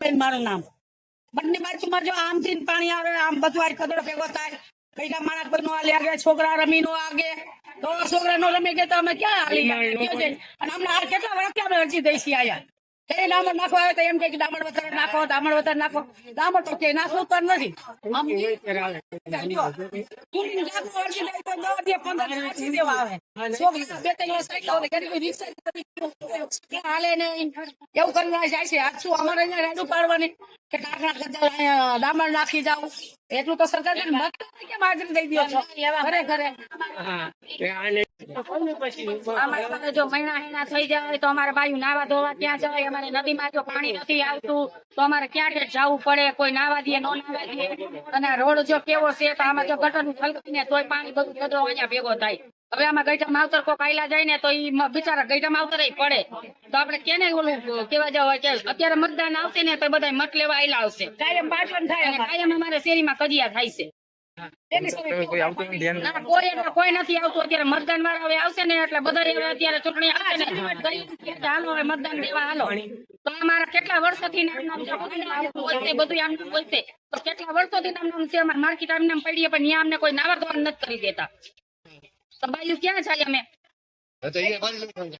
મારું નામ. બંને બાજુમાં જો આમ થી પાણી આવે આમ બધું આ કદડો ભેગો થાય. કઈના માણસ બધું હાલી આગે છોકરા રમી નો આગે. તો છોકરા નો રમી ગયા તો અમે ક્યાં હાલી? અને અમને આ કેટલા વર્ષથી અમે અરજી દઈશી આયા? એ ડામર નાખો આવે તો એમ કે ડામર વતર નાખો ડામર વતર નાખો. ડામર તો કે નાખવું પણ નથી. આમ અરજી દઈ તો દસ પંદર અરજી દેવા આવે. ક્યાં એટલું તો જો મહિના મહિના થઈ જાય તો અમારે બાયું નાવા ધોવા ત્યાં જવાય અમારે નદીમાં જો પાણી નથી આવતું, તો અમારે ક્યાં કે જવું પડે? કોઈ નાવા દે, નો નાવા દે. અને રોડ જો કેવો છે, તો આમાં જો ગટરનું ને તોય પાણી બધું કચરો અહીંયા ભેગો થાય. હવે આમાં ગઈઠા માવતર કોક આયલા જાય ને તો ઈ બિચારા ગઈઠા માવતર પડે. તો આપણે કેને ઓલું કેવા જવા કે અત્યારે મતદાન આવશે ને તો બધા મત લેવા આયલા આવશે કાયમ ભાષણ થાય કાયમ અમારે શેરીમાં કજિયા થાય છે. કોઈ નથી આવતું. અત્યારે મતદાન વાળા હવે આવશે ને એટલે બધા અત્યારે ચૂંટણી આવશે ને. હાલો હવે મતદાન દેવા હાલો. તો અમારા કેટલા વર્ષોથી નામ નામ બધું આમ હોય છે કેટલા વર્ષોથી નામ નામ છે અમારે માર્કેટ આમ નામ પડીએ પણ ત્યાં અમને કોઈ નાવા ધોરણ નથી કરી દેતા. તો બાયું ક્યાં જાય અમે